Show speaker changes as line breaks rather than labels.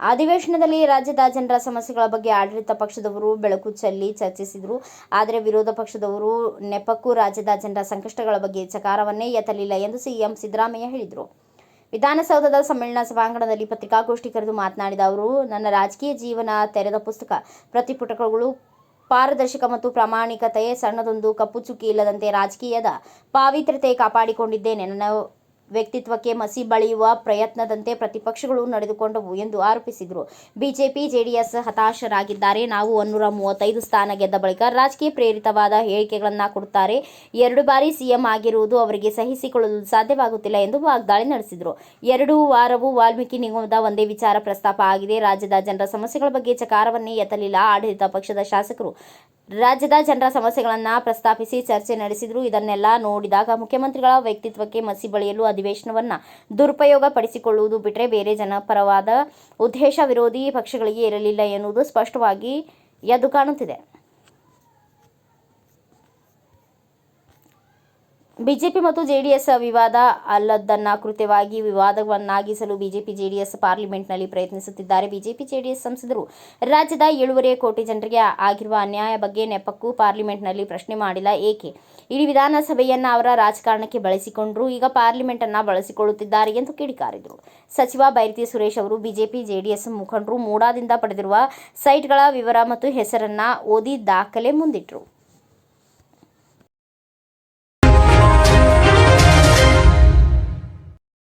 ಅಧಿವೇಶನದಲ್ಲಿ ರಾಜ್ಯದ ಜನರ ಸಮಸ್ಯೆಗಳ ಬಗ್ಗೆ ಆಡಳಿತ ಪಕ್ಷದವರು ಬೆಳಕು ಚೆಲ್ಲಿ ಚರ್ಚಿಸಿದರು. ಆದರೆ ವಿರೋಧ ಪಕ್ಷದವರು ನೆಪಕ್ಕೂ ರಾಜ್ಯದ ಜನರ ಸಂಕಷ್ಟಗಳ ಬಗ್ಗೆ ಚಕಾರವನ್ನೇ ಎತ್ತಲಿಲ್ಲ ಎಂದು ಸಿಎಂ ಸಿದ್ದರಾಮಯ್ಯ ಹೇಳಿದರು. ವಿಧಾನಸೌಧದ ಸಮ್ಮೇಳನ ಸಭಾಂಗಣದಲ್ಲಿ ಪತ್ರಿಕಾಗೋಷ್ಠಿ ಕರೆದು ಮಾತನಾಡಿದ ಅವರು, ನನ್ನ ರಾಜಕೀಯ ಜೀವನ ತೆರೆದ ಪುಸ್ತಕ. ಪ್ರತಿಪುಟಕಗಳು ಪಾರದರ್ಶಕ ಮತ್ತು ಪ್ರಾಮಾಣಿಕತೆ ಸಣ್ಣದೊಂದು ಕಪ್ಪು ಚುಕ್ಕಿ ಇಲ್ಲದಂತೆ ರಾಜಕೀಯದ ಪಾವಿತ್ರ್ಯತೆ ಕಾಪಾಡಿಕೊಂಡಿದ್ದೇನೆ. ನನ್ನ ವ್ಯಕ್ತಿತ್ವಕ್ಕೆ ಮಸಿ ಬಳಿಯುವ ಪ್ರಯತ್ನದಂತೆ ಪ್ರತಿಪಕ್ಷಗಳು ನಡೆದುಕೊಂಡವು ಎಂದು ಆರೋಪಿಸಿದರು. ಬಿಜೆಪಿ, ಜೆಡಿಎಸ್ ಹತಾಶರಾಗಿದ್ದಾರೆ. ನಾವು ಒನ್ನೂರ ಮೂವತ್ತೈದು ಸ್ಥಾನ ಗೆದ್ದ ಬಳಿಕ ರಾಜಕೀಯ ಪ್ರೇರಿತವಾದ ಹೇಳಿಕೆಗಳನ್ನು ಕೊಡುತ್ತಾರೆ. ಎರಡು ಬಾರಿ ಸಿಎಂ ಆಗಿರುವುದು ಅವರಿಗೆ ಸಹಿಸಿಕೊಳ್ಳಲು ಸಾಧ್ಯವಾಗುತ್ತಿಲ್ಲ ಎಂದು ವಾಗ್ದಾಳಿ ನಡೆಸಿದರು. ಎರಡು ವಾರವೂ ವಾಲ್ಮೀಕಿ ನಿಗಮದ ಒಂದೇ ವಿಚಾರ ಪ್ರಸ್ತಾಪ ಆಗಿದೆ. ರಾಜ್ಯದ ಜನರ ಸಮಸ್ಯೆಗಳ ಬಗ್ಗೆ ಚಕಾರವನ್ನೇ ಎತ್ತಲಿಲ್ಲ. ಆಡಳಿತ ಪಕ್ಷದ ಶಾಸಕರು ರಾಜ್ಯದ ಜನರ ಸಮಸ್ಯೆಗಳನ್ನು ಪ್ರಸ್ತಾಪಿಸಿ ಚರ್ಚೆ ನಡೆಸಿದರು. ಇದನ್ನೆಲ್ಲ ನೋಡಿದಾಗ ಮುಖ್ಯಮಂತ್ರಿಗಳ ವ್ಯಕ್ತಿತ್ವಕ್ಕೆ ಮಸಿ ಬಳಿಯಲು ಅಧಿವೇಶನವನ್ನು ದುರುಪಯೋಗ ಪಡಿಸಿಕೊಳ್ಳುವುದು ಬಿಟ್ಟರೆ ಬೇರೆ ಜನಪರವಾದ ಉದ್ದೇಶ ವಿರೋಧಿ ಪಕ್ಷಗಳಿಗೆ ಇರಲಿಲ್ಲ ಎನ್ನುವುದು ಸ್ಪಷ್ಟವಾಗಿ ಎದ್ದು ಕಾಣುತ್ತಿದೆ. ಬಿಜೆಪಿ ಮತ್ತು ಜೆಡಿಎಸ್ ವಿವಾದ ಅಲ್ಲದನ್ನ ಕೃತ್ಯವಾಗಿ ವಿವಾದವನ್ನಾಗಿಸಲು ಬಿಜೆಪಿ, ಜೆಡಿಎಸ್ ಪಾರ್ಲಿಮೆಂಟ್ನಲ್ಲಿ ಪ್ರಯತ್ನಿಸುತ್ತಿದ್ದಾರೆ. ಬಿಜೆಪಿ, ಜೆಡಿಎಸ್ ಸಂಸದರು ರಾಜ್ಯದ ಏಳುವರೆ ಕೋಟಿ ಜನರಿಗೆ ಆಗಿರುವ ಅನ್ಯಾಯ ಬಗ್ಗೆ ನೆಪಕ್ಕೂ ಪಾರ್ಲಿಮೆಂಟ್ನಲ್ಲಿ ಪ್ರಶ್ನೆ ಮಾಡಿಲ್ಲ. ಏಕೆ? ಇಡೀ ವಿಧಾನಸಭೆಯನ್ನ ಅವರ ರಾಜಕಾರಣಕ್ಕೆ ಬಳಸಿಕೊಂಡ್ರು, ಈಗ ಪಾರ್ಲಿಮೆಂಟ್ ಅನ್ನ ಬಳಸಿಕೊಳ್ಳುತ್ತಿದ್ದಾರೆ ಎಂದು ಕಿಡಿಕಾರಿದರು. ಸಚಿವ ಬೈರತಿ ಸುರೇಶ್ ಅವರು ಬಿಜೆಪಿ, ಜೆಡಿಎಸ್ ಮುಖಂಡರು ಮೂಡಾದಿಂದ ಪಡೆದಿರುವ ಸೈಟ್ಗಳ ವಿವರ ಮತ್ತು ಹೆಸರನ್ನ ಓದಿ ದಾಖಲೆ ಮುಂದಿಟ್ಟರು